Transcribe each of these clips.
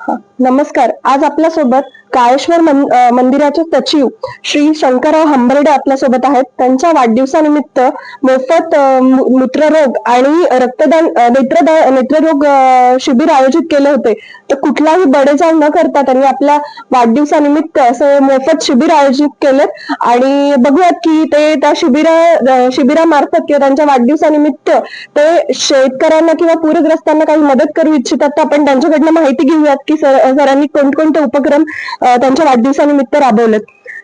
नमस्कार. आज आपल्यासोबत काळेश्वर मंदिराचे सचिव श्री शंकरराव हंबर्डे आपल्यासोबत आहेत. त्यांच्या वाढदिवसानिमित्त मोफत मूत्ररोग आणि रक्तदान नेत्रदान नेत्ररोग शिबिर आयोजित केले होते. तर कुठलाही बडेजाव न करता त्यांनी आपल्या वाढदिवसानिमित्त असं मोफत शिबिर आयोजित केले आणि बघूयात की ते त्या शिबिरा शिबिरामार्फत किंवा त्यांच्या वाढदिवसानिमित्त ते शेतकऱ्यांना किंवा पूरग्रस्तांना काही मदत करू इच्छितात तर आपण त्यांच्याकडनं माहिती घेऊयात. की सर सरांनी कोणकोणते उपक्रम त्यांच्या वाढदिवसानिमित्त राबवलेत?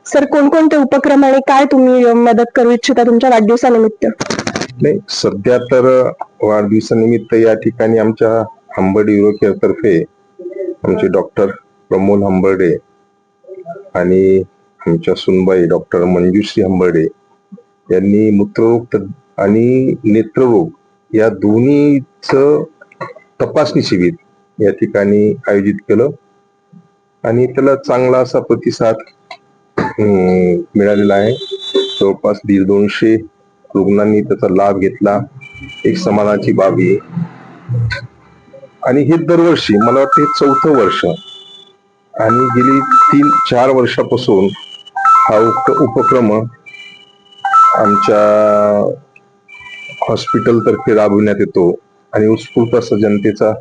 सर कोणकोणते उपक्रम आणि काय तुम्ही मदत करू इच्छिता तुमच्या वाढदिवसानिमित्त? नाही सध्या तर वाढदिवसानिमित्त या ठिकाणी आमच्या हंबर्ड युरो तर्फे आमचे डॉक्टर प्रमोद हंबर्डे आणि आमच्या सुनबाई डॉक्टर मंजुश्री हंबर्डे यांनी मूत्ररोग आणि नेत्ररोग या दोन्हीच तपासणी शिबिर या ठिकाणी आयोजित केलं. आणि त्याला चांगला असा प्रतिसाद मिळालेला आहे. जवळपास दीड दोनशे रुग्णांनी त्याचा लाभ घेतला. एक समानाची बाब. आहे आणि हे दरवर्षी मला वाटतं हे चौथं वर्ष. आणि गेली तीन चार वर्षापासून हा उपक्रम आमच्या हॉस्पिटलतर्फे राबविण्यात येतो. आणि उत्स्फूर्त असा जनतेचा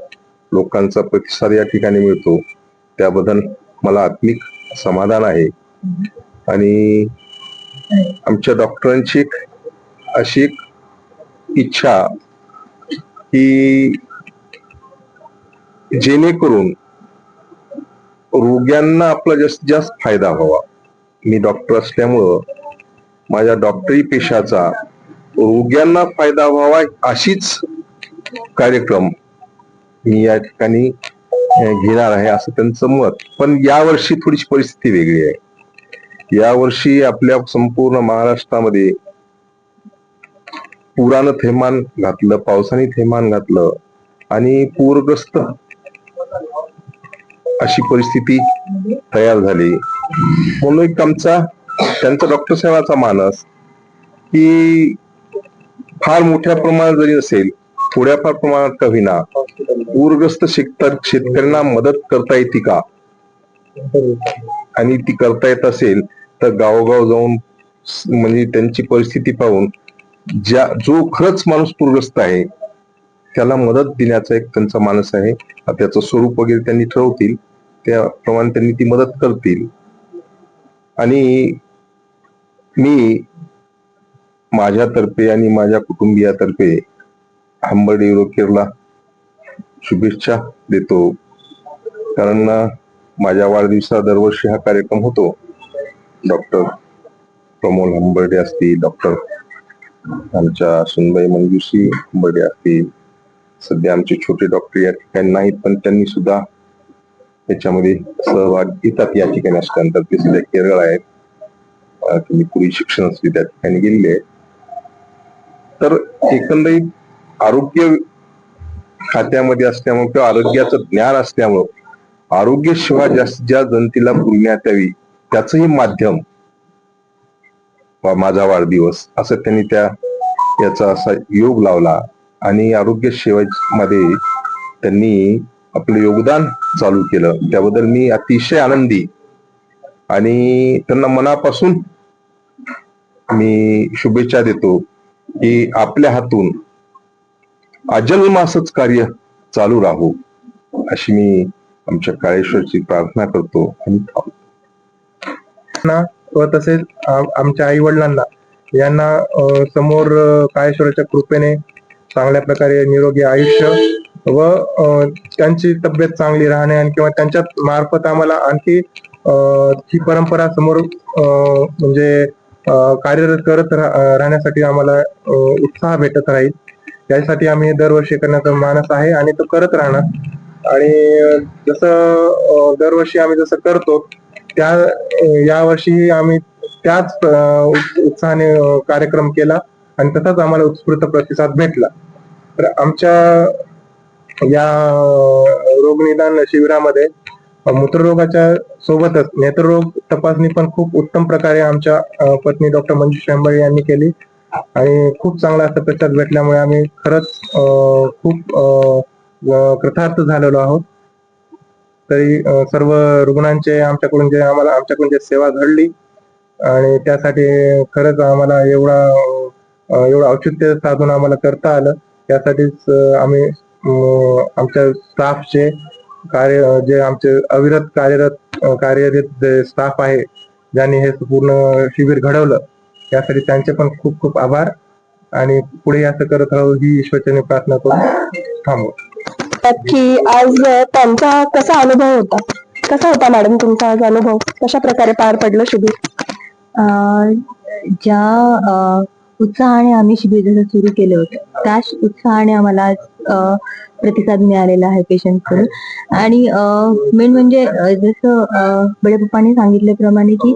लोकांचा प्रतिसाद या ठिकाणी मिळतो. त्याबद्दल मला आत्मिक समाधान आहे. आणि आमच्या डॉक्टरांची एक अशी एक इच्छा की जेणेकरून रोग्यांना आपला जास्तीत जास्त फायदा व्हावा. मी डॉक्टर असल्यामुळं माझ्या डॉक्टरी पेशाचा रोग्यांना फायदा व्हावा अशीच कार्यक्रम मी या ठिकाणी घेणार आहे असं त्यांचं मत. पण यावर्षी थोडीशी परिस्थिती वेगळी आहे. यावर्षी आपल्या संपूर्ण महाराष्ट्रामध्ये पुरानं थैमान घातलं पावसाने थैमान घातलं आणि पूरग्रस्त अशी परिस्थिती तयार झाली. म्हणून एक आमचा त्यांचा डॉक्टर साहेबाचा मानस की फार मोठ्या प्रमाणात जरी असेल थोड्याफार प्रमाणात का होईना. पूरग्रस्त शेतकऱ्यांना मदत करता येते का? आणि ती करता येत असेल तर गावोगाव जाऊन म्हणजे त्यांची परिस्थिती पाहून ज्या जो खरंच माणूस पूरग्रस्त आहे त्याला मदत देण्याचा एक त्यांचा मानस आहे. त्याचं स्वरूप वगैरे त्यांनी ठरवतील त्याप्रमाणे त्यांनी ती मदत करतील. आणि मी माझ्यातर्फे आणि माझ्या कुटुंबियातर्फे हंबर्डे युरोकेरला शुभेच्छा देतो. कारण माझ्या वाढदिवसा दरवर्षी हा कार्यक्रम होतो. डॉक्टर प्रमोद हंबर्डे असतील डॉक्टर आमच्या सुनबाई मंजुश्री हंबर्डे असतील सध्या आमचे छोटे डॉक्टर या ठिकाणी नाहीत पण त्यांनी सुद्धा याच्यामध्ये सहभाग घेतात. या ठिकाणी असल्यानंतर ते सध्या केरळ आहेत. अं, त्यांनी पूर्वी शिक्षण असते त्या ठिकाणी गेलेले आहेत. तर एकंदरीत आरोग्य खात्यामध्ये असल्यामुळे किंवा आरोग्याचं ज्ञान असल्यामुळं आरोग्य सेवा जास्तीत ज्या जनतेला पुरण्यात यावी त्याचंही माध्यम वा माझा वाढदिवस असं त्यांनी त्या याचा असा योग लावला आणि आरोग्य सेवेमध्ये त्यांनी आपलं योगदान चालू केलं. त्याबद्दल मी अतिशय आनंदी आणि त्यांना मनापासून मी शुभेच्छा देतो की आपल्या हातून अजन्मासच कार्य चालू राहू अशी मी आमच्या काळेश्वरची प्रार्थना करतो आणि थांबतो. व तसेच आमच्या आई वडिलांना यांना समोर काळेश्वराच्या कृपेने चांगल्या प्रकारे निरोगी आयुष्य व त्यांची तब्येत चांगली राहणे आणि किंवा त्यांच्या मार्फत आम्हाला आणखी ही परंपरा समोर म्हणजे कार्यरत करत राहण्यासाठी आम्हाला उत्साह भेटत राहील त्यासाठी आम्ही दरवर्षी करण्याचा मानस आहे आणि तो करत राहणार. आणि जसं दरवर्षी आम्ही जसं करतो त्या अ, यावर्षी आम्ही त्याच उत्- उत्साहाने कार्यक्रम केला आणि तसाच आम्हाला उत्स्फूर्त प्रतिसाद भेटला. तर आमच्या या रोगनिदान शिबिरामध्ये मूत्ररोगाच्या सोबतच नेत्ररोग तपासणी पण खूप उत्तम प्रकारे आमच्या पत्नी डॉक्टर मंजू शेंबळे यांनी केली. आणि खूप चांगला असा प्रतिसाद भेटल्यामुळे आम्ही खरंच अ, खूप कृथार्थ कृतार्थ झालेलो आहोत. तरी सर्व रुग्णांचे आमच्याकडून जे आम्हाला आमच्याकडून जे सेवा घडली आणि त्यासाठी खरंच आम्हाला एवढा एवढं औचित्य साधून आम्हाला करता आलं. त्यासाठीच आम्ही आमच्या स्टाफचे कार्य जे आमचे अविरत कार्यरत कार्यरत जे स्टाफ आहे ज्यांनी हे पूर्ण शिबिर घडवलं त्यासाठी त्यांचे पण खूप खूप आभार. आणि पुढे असं करत राहू ही ईश्वरचरणी प्रार्थना करून थांबू. की आज त्यांचा कसा अनुभव होता? कसा होता मॅडम तुमचा आज अनुभव? कशा प्रकारे पार पडलं अं, ज्या अं, उत्साहाने आम्ही शिबिर जसं सुरू केलं होतं. त्याच उत्साहाने आम्हाला आज, प्रतिसाद मिळालेला आहे पेशंटकडून. आणि मेन म्हणजे जसं बडे पप्पांनी सांगितल्याप्रमाणे की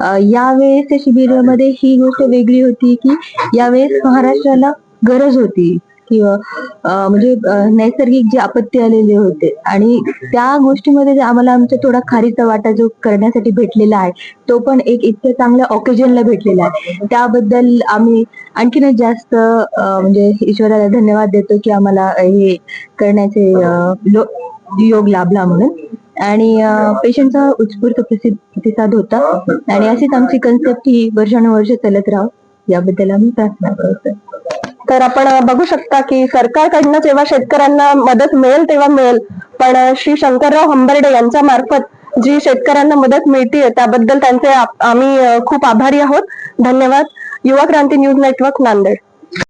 यावेळेस यावेळेसच्या शिबिरामध्ये ही गोष्ट वेगळी होती की यावेळेस महाराष्ट्राला गरज होती. किंवा म्हणजे नैसर्गिक जे आपत्ती आलेले होते. आणि त्या गोष्टीमध्ये जे आम्हाला आमच्या थोडा खारीचा वाटा जो करण्यासाठी भेटलेला आहे तो पण एक इतक्या चांगल्या ऑकेजनला भेटलेला आहे. त्याबद्दल आम्ही आणखीनच जास्त म्हणजे ईश्वराला धन्यवाद देतो की आम्हाला हे करण्याचे योग लाभला म्हणून. आणि पेशंटचा उत्स्फूर्त प्रतिसाद होता. आणि अशीच आमची कन्सेप्ट ही वर्षानुवर्ष चालत राहो. याबद्दल आम्ही प्रार्थना करतो. तर आपण बघू शकता की सरकारकडनं जेव्हा शेतकऱ्यांना मदत मिळेल तेव्हा मिळेल. पण श्री शंकरराव हंबर्डे यांच्या मार्फत जी शेतकऱ्यांना मदत मिळतीये त्याबद्दल त्यांचे आम्ही खूप आभारी आहोत. धन्यवाद. युवा क्रांती न्यूज नेटवर्क नांदेड.